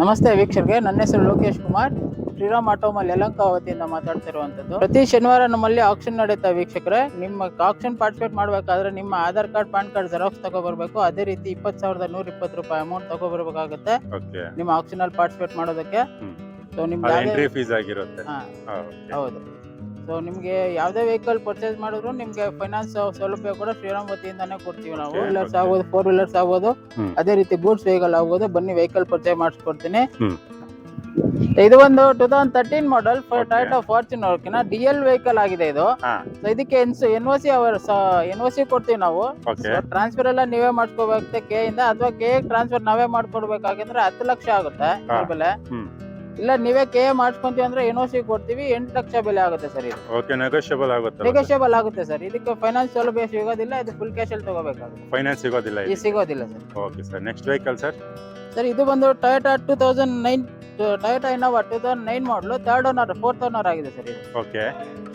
ನಮಸ್ತೆ ವೀಕ್ಷಕರಿಗೆ ನನ್ನ ಹೆಸರು ಲೋಕೇಶ್ ಕುಮಾರ್. ಶ್ರೀರಾಮ್ ಆಟೋಮಲ್ ಯಲಂಕ ವತಿಯಿಂದ ಮಾತಾಡ್ತಿರುವಂಥದ್ದು. ಪ್ರತಿ ಶನಿವಾರ ನಮ್ಮಲ್ಲಿ ಆಕ್ಷನ್ ನಡೀತಾ ವೀಕ್ಷಕರೇ. ನಿಮ್ಮ ಆಕ್ಷನ್ ಪಾರ್ಟಿಸಿಪೇಟ್ ಮಾಡಬೇಕಾದ್ರೆ ನಿಮ್ಮ Aadhaar card PAN card xerox ತಗೋಬರ್ಬೇಕು. ಅದೇ ರೀತಿ ಇಪ್ಪತ್ತು ಸಾವಿರದ ನೂರ ಇಪ್ಪತ್ತು ರೂಪಾಯಿ ಅಮೌಂಟ್ ತಗೋಬರ್ಬೇಕಾಗುತ್ತೆ ನಿಮ್ಮ ಆಕ್ಷನ್ ಅಲ್ಲಿ ಪಾರ್ಟಿಸಿಪೇಟ್ ಮಾಡೋದಕ್ಕೆ. ಸೊ ನಿಮ್ಗೆ ಎಂಟ್ರಿ ಫೀಸ್ ಆಗಿರುತ್ತೆ. ಹೌದು. ಸೊ ನಿಮಗೆ ಯಾವುದೇ ವೆಹಿಕಲ್ ಪರ್ಚೇಸ್ ಮಾಡಿದ್ರು ನಿಮಗೆ ಫೈನಾನ್ಸ್ ಸೌಲಭ್ಯ ಕೂಡ ಶ್ರೀರಾಮ್ ವತಿಯಿಂದಾನೇ ಕೊಡ್ತೀವಿ ನಾವು. ವೀಲರ್ಸ್. ಆಗ್ಬೋದು ಫೋರ್ ವೀಲರ್ಸ್ ಆಗ್ಬೋದು. ಅದೇ ರೀತಿ ಗೂಡ್ಸ್ ವೆಹಿಕಲ್ ಆಗ್ಬೋದು. ಬನ್ನಿ ವೆಹಿಕಲ್ ಪರ್ಚೇಸ್ ಮಾಡಿಸ್ಕೊಡ್ತೀನಿ. ಇದು ಒಂದು two thousand thirteen model. Toyota Fortuner D L vehicle ಆಗಿದೆ ಇದು. ಇದಕ್ಕೆ ಎನ್ ಒ ಸಿ ಅವರ್ ಎನ್ ಒ ಸಿ ಕೊಡ್ತೀವಿ ನಾವು. ಟ್ರಾನ್ಸ್ಫರ್ ಎಲ್ಲ ನೀವೇ ಮಾಡ್ಕೋಬೇಕು ಕೆ ಇಂದ ಅಥವಾ ಕೆ ಟ್ರಾನ್ಸ್ಫರ್ ನಾವೇ ಮಾಡ್ಕೊಡ್ಬೇಕಾಗಿದ್ರೆ ಹತ್ತು ಲಕ್ಷ ಆಗುತ್ತೆ ಆಮೇಲೆ ಬೆಲೆ. ಇಲ್ಲ ನೀವೇ ಕೆ ಮಾಡ್ಸ್ಕೊಂತೀವಿ ಅಂದ್ರೆ ಎನ್ ಒ ಸಿ ಕೊಡ್ತೀವಿ ಎಂಟು ಲಕ್ಷ ಬೆಲೆ ಆಗುತ್ತೆ ಸರ್ ಇದು. ಓಕೆ ನೆಗೋಷಿಯಬಲ್ ಆಗುತ್ತೆ ನೆಗೋಷಿಯಬಲ್ ಆಗುತ್ತೆ ಸರ್. ಇದಕ್ಕೆ ಫೈನಾನ್ಸ್ ಸೌಲಭ್ಯ ಸಿಗೋದಿಲ್ಲ ಇದು ಫುಲ್ ಕ್ಯಾಶ್ ಅಲ್ಲಿ ತಗೋಬೇಕಾಗುತ್ತೆ. ಫೈನಾನ್ಸ್ ಸಿಗೋದಿಲ್ಲ ಈ ಸಿಗೋದಿಲ್ಲ sir. Okay sir next vehicle sir sir ಇದು ಬಂದು Toyota two thousand nine Toyota Innova two thousand nine model third owner fourth owner ಆಗಿದೆ ಸರ್ ಇದು. ಓಕೆ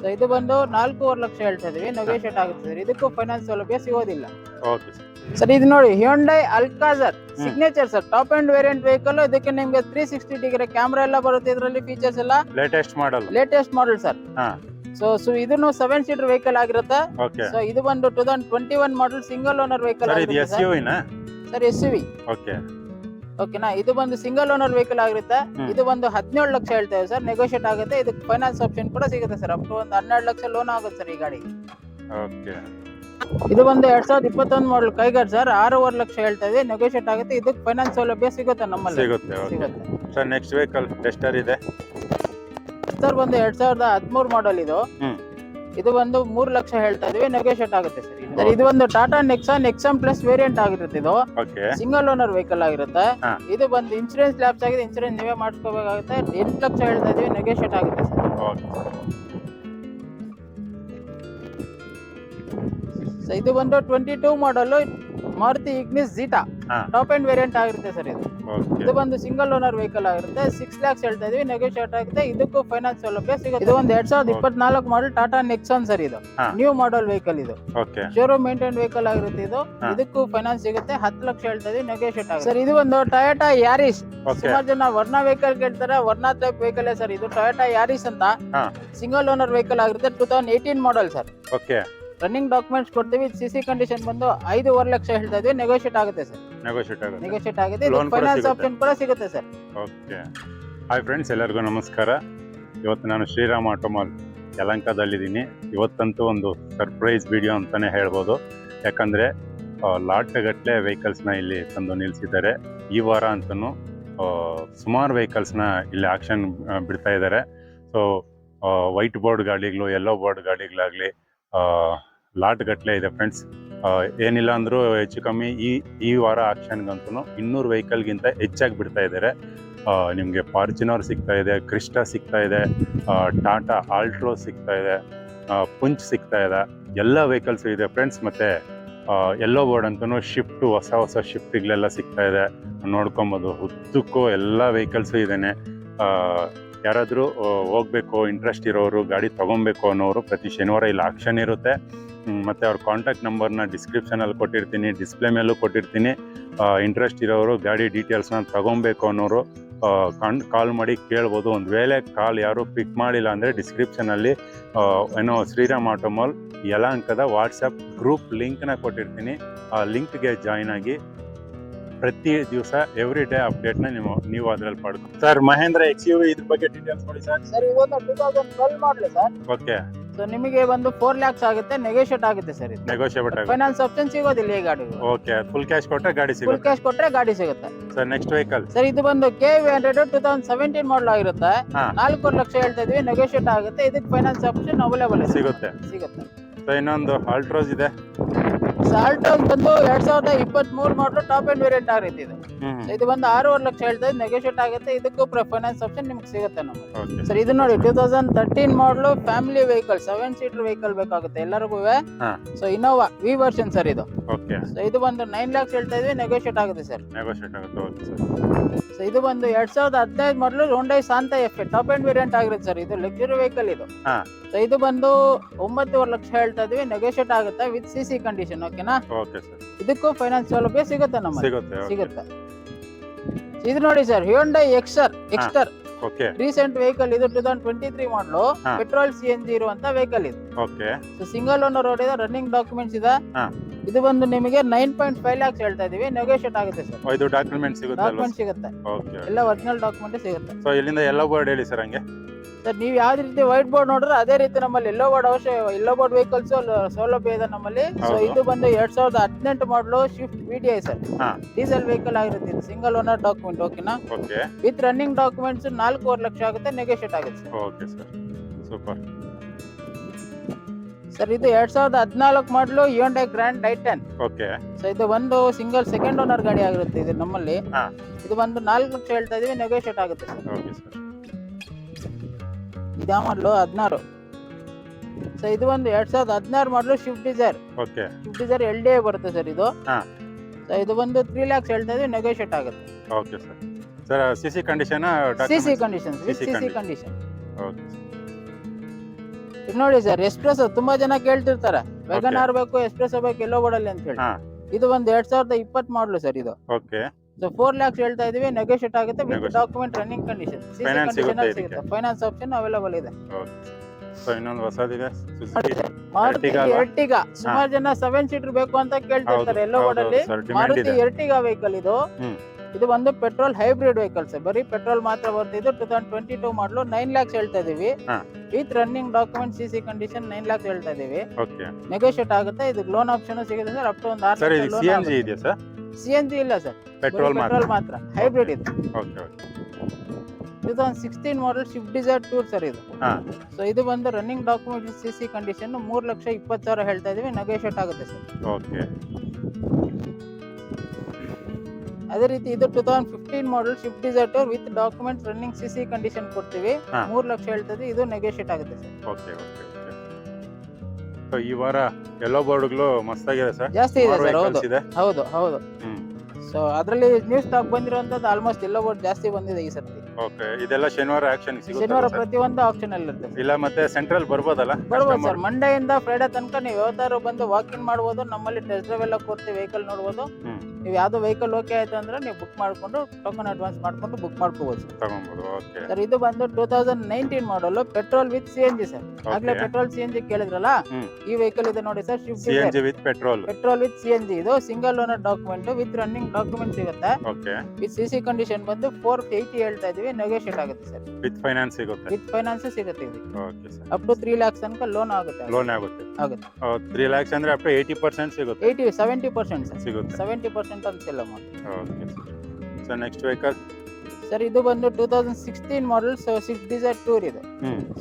ಸೊ ಇದು ಬಂದು ನಾಲ್ಕೂವರೆ ಲಕ್ಷ ಹೇಳ್ತಾ ಇದೀವಿ ನೆಗೋಷಿಯೇಟ್ ಆಗುತ್ತೆ ಸರ್. ಇದಕ್ಕೂ ಫೈನಾನ್ಸ್ ಸೌಲಭ್ಯ ಸಿಗೋದಿಲ್ಲ. ಓಕೆ ಸರ್ ಸರ್ ಇದು ನೋಡಿ Hyundai Alcazar signature sir top end variant vehicle ಇದಕ್ಕೆ ನಿಮ್ಗೆ ತ್ರೀ ಸಿಕ್ಸ್ಟಿ ಡಿಗ್ರಿ ಕ್ಯಾಮ್ರಾ ಎಲ್ಲ ಬರುತ್ತೆ. ಇದರಲ್ಲಿ ಫೀಚರ್ಸ್ ಎಲ್ಲ latest model latest model sir. So so ಇದನ್ನು ಸೆವೆನ್ ಸೀಟರ್ ವೆಹಿಕಲ್ ಆಗಿರುತ್ತೆ. ಸೊ ಇದು ಬಂದು two thousand twenty one model single owner vehicle sir S V okay ಓಕೆನಾ ಇದು ಬಂದು ಸಿಂಗಲ್ ಓನರ್ ವೆಹಿಕಲ್ ಆಗಿರುತ್ತೆ. ಇದು ಬಂದು ಹದಿನೇಳು ಲಕ್ಷ ಹೇಳ್ತೇವೆ ಸರ್ ನೆಗೋಷಿಯೇಟ್ ಆಗುತ್ತೆ. ಇದಕ್ಕೆ ಫೈನಾನ್ಸ್ ಆಪ್ಷನ್ ಕೂಡ ಸಿಗುತ್ತೆ ಸರ್ ಅಪ್ ಟು ಒಂದು ಹನ್ನೆರಡು ಲಕ್ಷ ಲೋನ್ ಆಗುತ್ತೆ ಸರ್ ಈ ಗಾಡಿ ಓಕೆ ಇದು ಬಂದು ಎರಡ್ ಸಾವಿರದ ಇಪ್ಪತ್ತೊಂದು ಮಾಡಲ್ ಕೈಗಾರ್ ಸರ್ ಆರೂವರೆ ಲಕ್ಷ ಹೇಳ್ತಾ ಇದೆ. ನೆಗೋಷಿಯೇಟ್ ಆಗುತ್ತೆ. ಇದಕ್ಕೆ ಫೈನಾನ್ಸ್ ಸೌಲಭ್ಯ ಸಿಗುತ್ತೆ ನಮ್ಮಲ್ಲಿ. ಸಿಗುತ್ತೆ ಓಕೆ ಸಿಗುತ್ತೆ. ಸರ್ ನೆಕ್ಸ್ಟ್ ವೆಹಿಕಲ್ ಟೆಸ್ಟರ್ ಇದೆ. ಸರ್ ಬಂದು ಎರಡ್ ಸಾವಿರದ ಹದಿಮೂರು ಮಾಡಲ್ ಇದು. ಹ್ಮ್. ಇದು ಬಂದು ಮೂರು ಲಕ್ಷ ಹೇಳ್ತಾ ಇದೀವಿ. ನೆಗೋಷಿಯೇಟ್ ಆಗುತ್ತೆ ಸರ್. ಇದು. ಸರ್ ಇದು ಒಂದು Tata Nexa XM plus variant ಆಗಿರುತ್ತೆ ಇದು. ಓಕೆ ಸಿಂಗಲ್ ಓನರ್ ವೆಹಿಕಲ್ ಆಗಿರುತ್ತೆ. ಹಾ. ಇದು ಬಂದು ಇನ್ಸೂರೆನ್ಸ್ ಲ್ಯಾಬ್ಸ್ ಆಗಿದೆ. ಇನ್ಸೂರೆನ್ಸ್ ನೀವೇ ಮಾಡ್ಕೋಬೇಕಾಗುತ್ತೆ ಎಂಟು ಲಕ್ಷ ಹೇಳ್ತಾ ಇದೀವಿ. ನೆಗೋಷಿಯೇಟ್ ಆಗುತ್ತೆ ಸರ್. ಓಕೆ ಇದು ಬಂದು twenty two model Maruti Ignis Zeta top end variant ಆಗಿರುತ್ತೆ ಸರ್ ಇದು. ಇದು ಬಂದು ಸಿಂಗಲ್ ಓನರ್ ವೆಹಿಕಲ್ ಆಗಿರುತ್ತೆ. ಸಿಕ್ಸ್ ಲ್ಯಾಕ್ಸ್ ಹೇಳ್ತಾ ಇದೀವಿ ನೆಗೋಷಿಯೇಟ್ ಆಗುತ್ತೆ. ಇದಕ್ಕೂ ಫೈನಾನ್ಸ್ ಸೌಲಭ್ಯ ಸಿಗುತ್ತೆ. ಇದು ಒಂದು ಎರಡ್ ಸಾವಿರದ ಇಪ್ಪತ್ನಾಲ್ಕು ಮಾಡಲ್ ಟಾಟಾ ನೆಕ್ಸಾನ್ ಸರ್ ಇದು. ನ್ಯೂ ಮಾಡಲ್ ವೆಹಿಕಲ್ ಇದು. ಓಕೆ ಶೋರೂಮ್ ಮೇಂಟೈನ್ ವೆಹಿಕಲ್ ಆಗಿರುತ್ತೆ ಇದು. ಇದಕ್ಕೂ ಫೈನಾನ್ಸ್ ಸಿಗುತ್ತೆ. ಹತ್ತು ಲಕ್ಷ ಹೇಳ್ತಾ ಇದೀವಿ ನೆಗೋಷಿಯೇಟ್ ಆಗುತ್ತೆ. ಸರ್ ಇದು ಒಂದು ಟೊಯೋಟಾ ಯಾರಿಸ್ ಸುಮಾರು ಜನ ವರ್ಣ ವೆಹಿಕಲ್ ಕೇಳ್ತಾರೆ. ವರ್ಣ ಟೈಪ್ ವೆಹಿಕಲ್ ಸರ್ ಇದು. ಟೊಯೋಟಾ ಯಾರಿಸ್ ಅಂತ ಸಿಂಗಲ್ ಓನರ್ ವೆಹಿಕಲ್ ಆಗಿರುತ್ತೆ. Two thousand eighteen model sir. Okay running documents ಕೊಡ್ತೀವಿ. ಸಿ ಸಿ ಕಂಡೀಷನ್ ಬಂದು ಐದೂವರೆ ಲಕ್ಷ ಹೇಳ್ತಾ ಇದ್ವಿ. ನೆಗೋಷಿಯೇಟ್ ಆಗುತ್ತೆ ಸರ್. ನೆಗೋಷಿಯೇಟ್ ಆಗುತ್ತೆ. ನೆಗೋಷಿಯೇಟ್ ಆಗುತ್ತೆ. Loan ಕೂಡ ಫೈನಾನ್ಸ್ ಸಿಗುತ್ತೆ. ಆಪ್ಷನ್ ಕೂಡ ಸಿಗುತ್ತೆ ಸರ್. ಓಕೆ ಹಾಯ್ ಫ್ರೆಂಡ್ಸ್ ಎಲ್ಲರಿಗೂ ನಮಸ್ಕಾರ. ಇವತ್ತು ನಾನು ಶ್ರೀರಾಮ್ ಆಟೋಮಾಲ್ ಯಲಂಕದಲ್ಲಿದ್ದೀನಿ. ಇವತ್ತಂತೂ ಒಂದು ಸರ್ಪ್ರೈಸ್ ವಿಡಿಯೋ ಅಂತಲೇ ಹೇಳ್ಬೋದು. ಯಾಕಂದರೆ ಲಾಟ್ಗಟ್ಟಲೆ ವೆಹಿಕಲ್ಸ್ನ ಇಲ್ಲಿ ತಂದು ನಿಲ್ಲಿಸಿದ್ದಾರೆ ಈ ವಾರ ಅಂತೂ ಸುಮಾರು ವೆಹಿಕಲ್ಸ್ನ ಇಲ್ಲಿ ಆಕ್ಷನ್ ಬಿಡ್ತಾ ಇದ್ದಾರೆ. ಸೊ ವೈಟ್ ಬೋರ್ಡ್ ಗಾಡಿಗಳು ಯೆಲ್ಲೋ ಬೋರ್ಡ್ ಗಾಡಿಗಳಾಗಲಿ ಲಾಟ್ಗಟ್ಟಲೆ ಇದೆ ಫ್ರೆಂಡ್ಸ್ ಏನಿಲ್ಲ ಅಂದರೂ ಹೆಚ್ಚು ಕಮ್ಮಿ ಈ ಈ ವಾರ ಆಕ್ಷನ್ಗಂತೂ ಇನ್ನೂರು ವೆಹಿಕಲ್ಗಿಂತ ಹೆಚ್ಚಾಗಿ ಬಿಡ್ತಾ ಇದ್ದಾರೆ ನಿಮಗೆ ಫಾರ್ಚುನರ್ ಸಿಗ್ತಾ ಇದೆ, ಕ್ರಿಸ್ಟಾ ಸಿಗ್ತಾ ಇದೆ ಟಾಟಾ ಆಲ್ಟ್ರೋ ಸಿಗ್ತಾ ಇದೆ ಪುಂಚ್ ಸಿಗ್ತಾ ಇದೆ. ಎಲ್ಲ ವೆಹಿಕಲ್ಸ್ ಇದೆ ಫ್ರೆಂಡ್ಸ್ ಮತ್ತೆ ಎಲ್ಲೋ ಬೋರ್ಡ್ ಅಂತೂ ಶಿಫ್ಟ್, ಹೊಸ ಹೊಸ ಶಿಫ್ಟ್ಗಳೆಲ್ಲ ಸಿಗ್ತಾ ಇದೆ. ನೋಡ್ಕೊಬೋದು, ಉದ್ದಕ್ಕೂ ಎಲ್ಲ ವೆಹಿಕಲ್ಸು ಇದೇನೆ. ಯಾರಾದರೂ ಹೋಗ್ಬೇಕು ಇಂಟ್ರೆಸ್ಟ್ ಇರೋರು, ಗಾಡಿ ತಗೊಬೇಕು ಅನ್ನೋರು ಪ್ರತಿ ಶನಿವಾರ ಇಲ್ಲಿ ಆಕ್ಷನ್ ಇರುತ್ತೆ. ಮತ್ತೆ ಅವ್ರ ಕಾಂಟ್ಯಾಕ್ಟ್ ನಂಬರ್ನ ಡಿಸ್ಕ್ರಿಪ್ಷನಲ್ಲಿ ಕೊಟ್ಟಿರ್ತೀನಿ ಡಿಸ್ಪ್ಲೇ ಮೇಲೂ ಕೊಟ್ಟಿರ್ತೀನಿ. ಇಂಟ್ರೆಸ್ಟ್ ಇರೋರು ಗಾಡಿ ಡೀಟೇಲ್ಸ್ನ ತೊಗೊಬೇಕು ಅನ್ನೋರು ಕಂಡು ಕಾಲ್ ಮಾಡಿ ಕೇಳ್ಬೋದು. ಒಂದು ವೇಳೆ ಕಾಲ್ ಯಾರು ಪಿಕ್ ಮಾಡಿಲ್ಲ ಅಂದರೆ ಡಿಸ್ಕ್ರಿಪ್ಷನಲ್ಲಿ ಏನೋ ಶ್ರೀರಾಮ್ ಆಟೋಮಾಲ್ ಯಲಾಂಕದ ವಾಟ್ಸಪ್ ಗ್ರೂಪ್ ಲಿಂಕ್ನ ಕೊಟ್ಟಿರ್ತೀನಿ. ಆ ಲಿಂಕ್ಗೆ ಜಾಯ್ನ್ ಆಗಿ ಪ್ರತಿ ದಿವಸ ಎವ್ರಿ ಡೇ ಅಪ್ಡೇಟ್ನ ನೀವು ನೀವು ಅದರಲ್ಲಿ ಪಡ್ಕೊ ಸರ್ ಮಹೇಂದ್ರ ಎಕ್ಸ್ ಯು ಇದ್ರ ಬಗ್ಗೆ ಡೀಟೇಲ್ಸ್ ಕೊಡಿ ಸರ್. ಸರ್ ಇವತ್ತು ಟೂ ತೌಸಂಡ್ ಟ್ವೆಲ್ ಮಾಡಲಿ ಸರ್. ಓಕೆ ಸೊ ನಿಮಗೆ ಒಂದು ಫೋರ್ ಲ್ಯಾಕ್ಸ್ ಆಗುತ್ತೆ ನೆಗೋಷಿಯೇಟ್ ಆಗುತ್ತೆ ಸರ್ ನೆಗೋಷಿಯೇಬಲ್ ಫೈನಾನ್ಸ್ ಆಪ್ಷನ್ ಸಿಗೋದಿಲ್ಲ ಈ ಗಾಡಿ ಓಕೆ ಫುಲ್ ಕ್ಯಾಶ್ ಕೊಟ್ಟರೆ ಗಾಡಿ ಸಿಗುತ್ತೆ. ಫುಲ್ ಕ್ಯಾಶ್ ಕೊಟ್ಟರೆ ಗಾಡಿ ಸಿಗುತ್ತೆ. ಸರ್ ನೆಕ್ಸ್ಟ್ ವೆಹಿಕಲ್ ಸರ್ ಇದು ಬಂದು K V hundred two thousand seventeen model ಆಗಿರುತ್ತೆ. ನಾಲ್ಕು ಲಕ್ಷ ಹೇಳ್ತಾ ಇದೀವಿ ನೆಗೋಷಿಯೇಟ್ ಆಗುತ್ತೆ. ಇದಕ್ಕೆ ಫೈನಾನ್ಸ್ ಆಪ್ಷನ್ ಅವೈಲೇಬಲ್ ಸಿಗುತ್ತೆ. ಸಿಗುತ್ತೆ. ಸೊ ಇನ್ನೊಂದು ಆಲ್ಟ್ರೋಸ್ ಇದೆ. ಆಲ್ಟ್ರೋಸ್ ಬಂದು ಎರಡ್ ಸಾವಿರದ ಇಪ್ಪತ್ತ್ ಮೂರು ಮಾಡಲು ಟಾಪ್ ಎಂಡ್ ವೇರಿಯಂಟ್ ಆಗಿರುತ್ತೆ ಇದು. ಇದು ಬಂದು ಆರೂವರೆ ಲಕ್ಷ ಹೇಳ್ತಾ ಇದೆ ನೆಗೋಷಿಯೇಟ್ ಆಗುತ್ತೆ. ಇದಕ್ಕೂ ಫೈನಾನ್ಸ್ ಆಪ್ಷನ್ ನಿಮ್ಗೆ ಸಿಗುತ್ತೆ ನಮಗೆ. ಓಕೆ ಸರ್ ಇದು ನೋಡಿ two thousand thirteen model family vehicle seven seater vehicle ಬೇಕಾಗುತ್ತೆ ಎಲ್ಲರಿಗೂ. So Innova V version sir ಇದು. ಸೊ ಇದು ಬಂದು ನೈನ್ ಲ್ಯಾಕ್ಸ್ ಹೇಳ್ತಾ ಇದ್ವಿ ನೆಗೋಷಿಯೇಟ್ ಆಗುತ್ತೆ ಸರ್ ನೆಗೋಷಿಯೇಟ್ ಆಗುತ್ತೆ ಸರ್ ಸೊ ಇದು ಬಂದು ಎರಡ್ ಸಾವಿರದ ಹದಿನೈದು model Hyundai Santa F top end variant ಆಗಿರುತ್ತೆ ಸರ್ ಇದು ಲಕ್ಸುರಿ ವೆಹಿಕಲ್ ಇದು. ಸೊ ಇದು ಬಂದು ಒಂಬತ್ತುವರೆ ಲಕ್ಷ ಹೇಳ್ತಾ ಇದ್ವಿ ನೆಗೋಷಿಯೇಟ್ ಆಗುತ್ತೆ ವಿತ್ ಸಿ ಸಿ ಕಂಡೀಷನ್ ಓಕೆನಾ ಇದಕ್ಕೂ ಫೈನಾನ್ಸ್ ಸೌಲಭ್ಯ ಸಿಗುತ್ತೆ ನಮ್ಮ ಸಿಗುತ್ತೆ. ಇದು ನೋಡಿ ಸರ್ ಹ್ಯೂಂಡೈ ಎಕ್ಸರ್ ಎಕ್ಸ್ಟರ್ ಓಕೆ ರೀಸೆಂಟ್ ವೆಹಿಕಲ್ ಇದು two thousand twenty three model ಹಾ. ಪೆಟ್ರೋಲ್ ಸಿ ಎನ್ ಜಿ ಇರುವಂತ ವೆಹಿಕಲ್ ಇದು. Okay so single owner road ಇದೆ ರನ್ನಿಂಗ್ ಡಾಕ್ಯುಮೆಂಟ್ಸ್ ಇದೆ. ಹಾ. ಇದು ಬಂದು ನಿಮಗೆ ನೈನ್ ಪಾಯಿಂಟ್ ಫೈವ್ ಲ್ಯಾಕ್ಸ್ ಹೇಳ್ತಾ ಇದೀವಿ. ನೆಗೋಷಿಯೇಟ್ ಆಗುತ್ತೆ ಸರ್. ಇದು ಡಾಕ್ಯುಮೆಂಟ್ ಸಿಗುತ್ತೆ ಅಲ್ವಾ ಡಾಕ್ಯುಮೆಂಟ್ ಸಿಗುತ್ತೆ ಓಕೆ ಎಲ್ಲ ಒರಿಜಿನಲ್ ಡಾಕ್ಯುಮೆಂಟ್ ಸಿಗುತ್ತೆ. ಸೊ ಇಲ್ಲಿಂದ ಎಲ್ಲ ಬೋರ್ಡ್ ಹೇಳಿ ಸರ್ ಹಂಗೆ? ಸರ್ ನೀವು ಯಾವ ರೀತಿ ವೈಟ್ ಬೋರ್ಡ್ ನೋಡಿದ್ರೆ ಅದೇ ರೀತಿ ನಮ್ಮಲ್ಲಿ ಎಲ್ಲೋ ಬೋರ್ಡ್ ಅವಶ್ಯ ಎಲ್ಲೋ ಬೋರ್ಡ್ ವೆಹಿಕಲ್ಸ್ ಸೌಲಭ್ಯ ಇದೆ ನಮ್ಮಲ್ಲಿ. ಸೊ ಇದು ಬಂದು ಎರಡ್ ಸಾವಿರದ ಹದಿನೆಂಟು model Swift V D I sir diesel vehicle ಆಗಿರುತ್ತೆ ಇದು ಸಿಂಗಲ್ ಓನರ್ ಡಾಕ್ಯುಮೆಂಟ್ ಓಕೆನಾ ಓಕೆ. ವಿತ್ ರನ್ನಿಂಗ್ ಡಾಕ್ಯುಮೆಂಟ್ಸ್ ನಾಲ್ಕೂವರೆ ಲಕ್ಷ ಆಗುತ್ತೆ ನೆಗೋಷಿಯೇಟ್ ಆಗುತ್ತೆ sir okay sir super sir ಇದು ಎರಡ್ ಸಾವಿರದ ಹದಿನಾಲ್ಕು model Hyundai Grand Titan okay. So ಇದು ಒಂದು ಸಿಂಗಲ್ ಸೆಕೆಂಡ್ ಓನರ್ ಗಾಡಿ ಆಗಿರುತ್ತೆ ಇದು ನಮ್ಮಲ್ಲಿ. ಇದು ಬಂದು ನಾಲ್ಕು ಲಕ್ಷ ಹೇಳ್ತಾ ಇದೀವಿ ನೆಗೋಷಿಯೇಟ್ ಆಗುತ್ತೆ ಸರ್ ಓಕೆ ಸರ್ ಇದು ಮಾಡಲು ಹದಿನಾರು. ಸೊ ಇದು ಒಂದು ಎರಡ್ ಸಾವಿರದ ಹದಿನಾರು model Swift Dzire okay Swift Dzire L D ಬರುತ್ತೆ ಸರ್ ಇದು. ಹಾ. ಸೊ ಇದು ಬಂದು ತ್ರೀ ಲ್ಯಾಕ್ಸ್ ಹೇಳ್ತಾ ಇದ್ದೀವಿ ನೆಗೋಷಿಯೇಟ್ ಆಗುತ್ತೆ. Okay sir sir C C condition C C condition CC C C condition. Condition okay ಈಗ ನೋಡಿ ಸರ್ ಎಸ್ಪ್ರೆಸ್ ತುಂಬಾ ಜನ ಕೇಳ್ತಿರ್ತಾರೆ. ವೆಗನ್ ಆರ್ ಬೇಕು ಎಸ್ಪ್ರೆಸ್ ಬೇಕು ಎಲ್ಲೋ ಬಿಡಲ್ಲಿ ಅಂತ ಹೇಳಿ. ಹಾ. ಇದು ಒಂದು ಎರಡ್ ಸಾವಿರದ ಇಪ್ಪತ್ತು ಮಾಡಲು ಸರ್ ಇದು. ಓಕೆ ಸೊ ಫೋರ್ ಲ್ಯಾಕ್ಸ್ ಹೇಳ್ತಾ ಇದೀವಿ ನೆಗೋಷಿಯೇಟ್ ಆಗುತ್ತೆ with. Document running condition C C Finance ಸಿಗುತ್ತೆ ಫೈನಾನ್ಸ್ ಆಪ್ಷನ್ ಅವೈಲೇಬಲ್ ಇದೆ. ಇನ್ನೊಂದು ಹೊಸದಿದೆ? ಎರ್ಟಿಗಾ ಸುಮಾರು ಜನ ಸೆವೆನ್ ಸೀಟರ್ ಬೇಕು ಅಂತ ಕೇಳ್ತಿರ್ತಾರೆ ಎಲ್ಲೋ ಓಡಲ್ಲಿ ಮಾರುತಿ ಎರ್ಟಿಗಾ ವೆಹಿಕಲ್ ಇದು. ಇದು ಒಂದು ಪೆಟ್ರೋಲ್ ಹೈಬ್ರಿಡ್ ವೆಹಿಕಲ್ಸ್ ಬರೀ ಪೆಟ್ರೋಲ್ ಮಾತ್ರ ಬರ್ತಿದ್ದು two thousand twenty two model nine lakhs ಹೇಳ್ತಾ ಇದೀವಿ. With running document C C condition nine lakhs ಹೇಳ್ತಾ ಇದೀವಿ ನೆಗೋಷಿಯೇಟ್ ಆಗುತ್ತೆ. ಇದು ಲೋನ್ ಆಪ್ಷನ್ ಸಿಗುತ್ತೆ ಸರ್. ಅಪ್ ಟು ಒಂದು ಆರು ಸಿ ಎನ್ ಜಿ ಇಲ್ಲ ಸರ್. ಪೆಟ್ರೋಲ್ ಮಾತ್ರ. ಪೆಟ್ರೋಲ್ ಮಾತ್ರ ಹೈಬ್ರಿಡ್ ಇದು. Okay okay two thousand sixteen model Swift Dzire Tour sir ಇದು. ಸೊ ಇದು ಬಂದು running document C C condition ಮೂರು ಲಕ್ಷ ಇಪ್ಪತ್ತು ಸಾವಿರ ಹೇಳ್ತಾ ಇದೀವಿ. ನೆಗೋಷಿಯೇಟ್ ಆಗುತ್ತೆ ಸರ್. ಓಕೆ ಅದೇ ರೀತಿ ಇದು two thousand fifteen model Swift Dzire Tour with document running C C condition ಕೊಡ್ತೀವಿ. ಮೂರು ಲಕ್ಷ ಹೇಳ್ತದೆ ಇದು ನೆಗೋಷಿಯೇಟ್ ಆಗುತ್ತೆ ಸರ್. ಓಕೆ ಓಕೆ ಸೊ ಈ ವಾರ ಎಲ್ಲೋ ಬೋರ್ಡ್ಗಳು ಮಸ್ತಾಗಿದೆ ಸರ್ ಜಾಸ್ತಿ ಇದೆ ಸರ್ ಹೌದು. ಇದೆ ಹೌದು ಹೌದು. ಸೊ ಅದರಲ್ಲಿ ನ್ಯೂ ಸ್ಟಾಕ್ ಬಂದಿರುವಂತದ್ದು ಆಲ್ಮೋಸ್ಟ್ ಎಲ್ಲ ಬೋರ್ಡ್ ಜಾಸ್ತಿ ಬಂದಿದೆ ಈ ಸರ್ತಿ. ಓಕೆ ಇದೆಲ್ಲ ಶನಿವಾರ ಆಕ್ಷನ್ ಶನಿವಾರ ಸಿಗುತ್ತೆ ಪ್ರತಿಯೊಂದು ಆಪ್ಷನ್ ಅಲ್ಲಿ ಇಲ್ಲ ಮತ್ತೆ ಸೆಂಟ್ರಲ್ ಬರ್ಬೋದಲ್ಲ ಬರ್ಬೋದು ಸರ್ ಮಂಡೇ ಇಂದ ಫ್ರೈಡೆ ತನಕ ನೀವು ಯಾವತ್ತಾರು ಬಂದು ವಾಕಿಂಗ್ ಮಾಡ್ಬೋದು. ನಮ್ಮಲ್ಲಿ ಟೆಸ್ಟ್ ಡ್ರೈವ್ ಎಲ್ಲ ಕೊಡ್ತೀವಿ ವೆಹಿಕಲ್ ನೋಡ್ಬೋದು. ನೀವು ಯಾವ್ದು ವೆಹಿಕಲ್ ಓಕೆ ಆಯ್ತು ಅಂದ್ರೆ ನೀವು ಬುಕ್ ಮಾಡ್ಕೊಂಡು ಟೋಕನ್ ಅಡ್ವಾನ್ಸ್ ಮಾಡ್ಕೊಂಡು ಬುಕ್ ತಗೊಂಬೋದು ಓಕೆ ಸರ್ ಇದು ಬಂದು two thousand nineteen model petrol with C N G sir ಆಗ್ಲೇ ಪೆಟ್ರೋಲ್ ಸಿ ಎನ್ ಜಿ ಕೇಳಿದ್ರಲ್ಲ? ಹ್ಮ್. ಈ ವೆಹಿಕಲ್ ಇದೆ ನೋಡಿ sir Swift C N G with petrol petrol with C N G ಇದು single owner document with running document ಸಿಗುತ್ತೆ. Okay with C C condition ಬಂದು four eighty ಹೇಳ್ತಾ ಇದೀವಿ ನೆಗೋಷಿಯೇಟ್ ಆಗುತ್ತೆ ಸರ್ ವಿತ್ ಫೈನಾನ್ಸ್ ಸಿಗುತ್ತೆ. ವಿತ್ ಫೈನಾನ್ಸ್ ಸಿಗುತ್ತೆ ಇದು. Okay sir up to three lakhs ತನಕ ಲೋನ್ ಆಗುತ್ತೆ. ಲೋನ್ ಆಗುತ್ತೆ. ಆಗುತ್ತೆ. ತ್ರೀ ಲ್ಯಾಕ್ಸ್ ಅಂದ್ರೆ ಅಪ್ ಟು ಏಯ್ಟಿ ಪರ್ಸೆಂಟ್ ಸಿಗುತ್ತೆ. ಏಯ್ಟಿ ಸೆವೆಂಟಿ ಪರ್ಸೆಂಟ್ ಸರ್ ಸಿಗುತ್ತೆ. ಸೆವೆಂಟಿ ಪರ್ಸೆಂಟ್ ಅಂತಿಲ್ಲ amount okay sir so next vehicle sir ಇದು ಬಂದು two thousand sixteen model so six Dzire Tour ಇದೆ.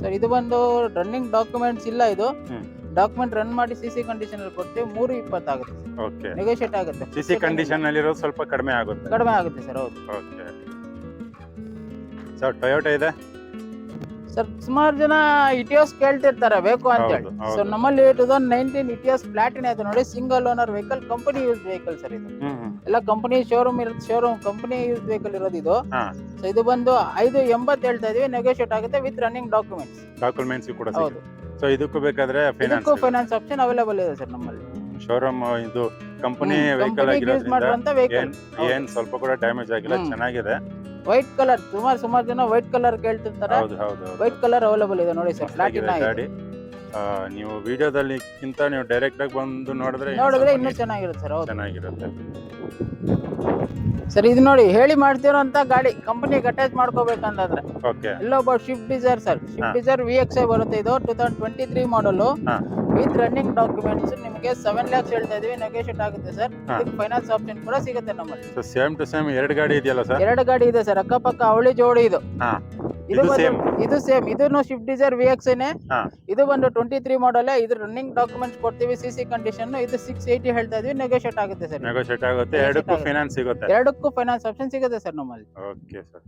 ಸರ್ ಇದು ಬಂದು ರನ್ನಿಂಗ್ ಡಾಕ್ಯುಮೆಂಟ್ಸ್ ಇಲ್ಲ ಇದು. ಹ್ಮ್. ಡಾಕ್ಯುಮೆಂಟ್ ರನ್ ಮಾಡಿ ಸಿ ಸಿ ಕಂಡೀಷನ್ ಅಲ್ಲಿ ಕೊಡ್ತೀವಿ ಮೂರು ಇಪ್ಪತ್ತಾಗುತ್ತೆ ಓಕೆ ನೆಗೋಷಿಯೇಟ್ ಆಗುತ್ತೆ. ಸಿ ಸಿ ಕಂಡೀಷನ್ ಅಲ್ಲಿರೋದು ಸ್ವಲ್ಪ ಕಡಿಮೆ ಆಗುತ್ತೆ. ಕಡಿಮೆ ಆಗುತ್ತೆ ಸರ್ ಹೌದು. ಓಕೆ ಸರ್ ಟೊಯೋಟಾ ಇದೆ? ಸರ್ ಸುಮಾರು ಜನ ಇಟಿಯೋಸ್ ಕೇಳ್ತಿರ್ತಾರೆ ಬೇಕು ಅಂತ ಹೇಳಿ. ಹೌದು, ಸೊ ನಮ್ಮಲ್ಲಿ two thousand nineteen Etios Platinum ಇದೆ ನೋಡಿ single owner vehicle company use vehicle sir ಇದು. ಹ್ಮ್ ಹ್ಮ್. ಎಲ್ಲ ಕಂಪನಿ ಶೋರೂಮ್ ಇರುತ್ತೆ ಶೋರೂಮ್ ಕಂಪನಿ ಯೂಸ್ ವೆಹಿಕಲ್ ಇರೋದು ಇದು. ಹಾ. ಸೊ ಇದು ಬಂದು ಐದು ಎಂಬತ್ತು ಹೇಳ್ತಾ ಇದೀವಿ ನೆಗೋಷಿಯೇಟ್ ಆಗುತ್ತೆ ವಿತ್ ರನ್ನಿಂಗ್ ಡಾಕ್ಯುಮೆಂಟ್ಸ್ ಡಾಕ್ಯುಮೆಂಟ್ಸ್ ಕೂಡ ಹೌದು. ಸೊ ಇದಕ್ಕೂ ಬೇಕಾದ್ರೆ ಇದಕ್ಕೂ ಫೈನಾನ್ಸ್ ಫೈನಾನ್ಸ್ ಆಪ್ಷನ್ ಅವೈಲೇಬಲ್ ಇದೆ ಸರ್ ನಮ್ಮಲ್ಲಿ. ಶೋರೂಮ್ ಇದು ಕಂಪನಿ ವೆಹಿಕಲ್ ಕಂಪನಿ ಯೂಸ್ ಆಗಿರೋದ್ರಿಂದ ಮಾಡುವಂತ ವೆಹಿಕಲ್ ಏನ್ ಏನ್ ಸ್ವಲ್ಪ ಕೂಡ ಡ್ಯಾಮೇಜ್ ಆಗಿಲ್ಲ ಹ್ಮ್. ಚೆನ್ನಾಗಿದೆ. ವೈಟ್ ಕಲರ್ ಸುಮಾರು ಸುಮಾರು ಜನ ವೈಟ್ ಕಲರ್ ಕೇಳ್ತಿರ್ತಾರೆ. ಹೌದು ಹೌದು ಹೌದು. ವೈಟ್ ಕಲರ್ ಅವೈಲೇಬಲ್ ಇದೆ ನೋಡಿ ಸರ್ ಮಸ್ತಾಗಿದೆ ಪ್ಲಾಟಿನ ಗಾಡಿ. ಆ, ನೀವು ವಿಡಿಯೋದಲ್ಲಿ ನೀವು ಡೈರೆಕ್ಟ್ ಆಗಿ ಬಂದು ನೋಡಿದ್ರೆ ಇನ್ನೂ ನೋಡಿದ್ರೆ ಸ್ವಲ್ಪ ಇನ್ನೂ ನೀಟ್- ಚೆನ್ನಾಗಿರುತ್ತೆ ಸರ್ ಹೌದು. ಚೆನ್ನಾಗಿರುತ್ತೆ. ಸರ್ ಇದು ನೋಡಿ ಹೇಳಿ ಮಾಡ್ತಿರೋಂತ ಗಾಡಿ ಕಂಪನಿಗೆ ಅಟ್ಯಾಚ್ ಮಾಡ್ಕೋಬೇಕಂತಂದ್ರೆ okay yellow about Swift Dzire sir Swift Dzire V X I ಬರುತ್ತೆ. ಇದು two thousand twenty three model. With running documents ನಿಮಗೆ ಸೆವೆನ್ ಲ್ಯಾಕ್ಸ್ ಹೇಳ್ತಾ ಇದೀವಿ ನೆಗೋಷಿಯೇಟ್ ಆಗುತ್ತೆ ಸರ್. ಇದಕ್ಕೆ ಫೈನಾನ್ಸ್ ಆಪ್ಷನ್ ಕೂಡ ಸಿಗುತ್ತೆ ನಮ್ಮಲ್ಲಿ. ಸೇಮ್ ಟು ಸೇಮ್ ಎರಡು ಗಾಡಿ ಇದೆಯಲ್ಲ ಸರ್ ಎರಡು ಗಾಡಿ ಇದೆ ಸರ್ ಅಕ್ಕಪಕ್ಕ ಅವಳಿ ಜೋಡಿ ಇದು. ಇದು ಇದು ಬಂದು- ಇದು ಸೇಮ್ ಇದನ್ನು ಶಿಫ್ಟ್ ಡಿಸೈರ್ ವಿ ಎಕ್ಸ್. ಇದು ಬಂದು ಟ್ವೆಂಟಿ ತ್ರೀ ಮಾಡಲ್ ಇದು ರನ್ನಿಂಗ್ ಡಾಕ್ಯುಮೆಂಟ್ಸ್ ಕೊಡ್ತೀವಿ ಸಿ ಸಿ ಕಂಡೀಷನ್ ಇದು ಸಿಕ್ಸ್ ಏಯ್ಟಿ ಹೇಳ್ತಾ ಇದ್ವಿ ನೆಗೋಷಿಯೇಟ್ ಆಗುತ್ತೆ ಸರ್. ನೆಗೋಷಿಯೇಟ್ ಆಗುತ್ತೆ. ಎರಡಕ್ಕೂ ಫೈನಾನ್ಸ್ ಸಿಗುತ್ತೆ. ಎರಡಕ್ಕೂ ಫೈನಾನ್ಸ್ ಆಪ್ಷನ್ ಸಿಗುತ್ತೆ ಸರ್ ನಮ್ಮಲ್ಲಿ. Okay sir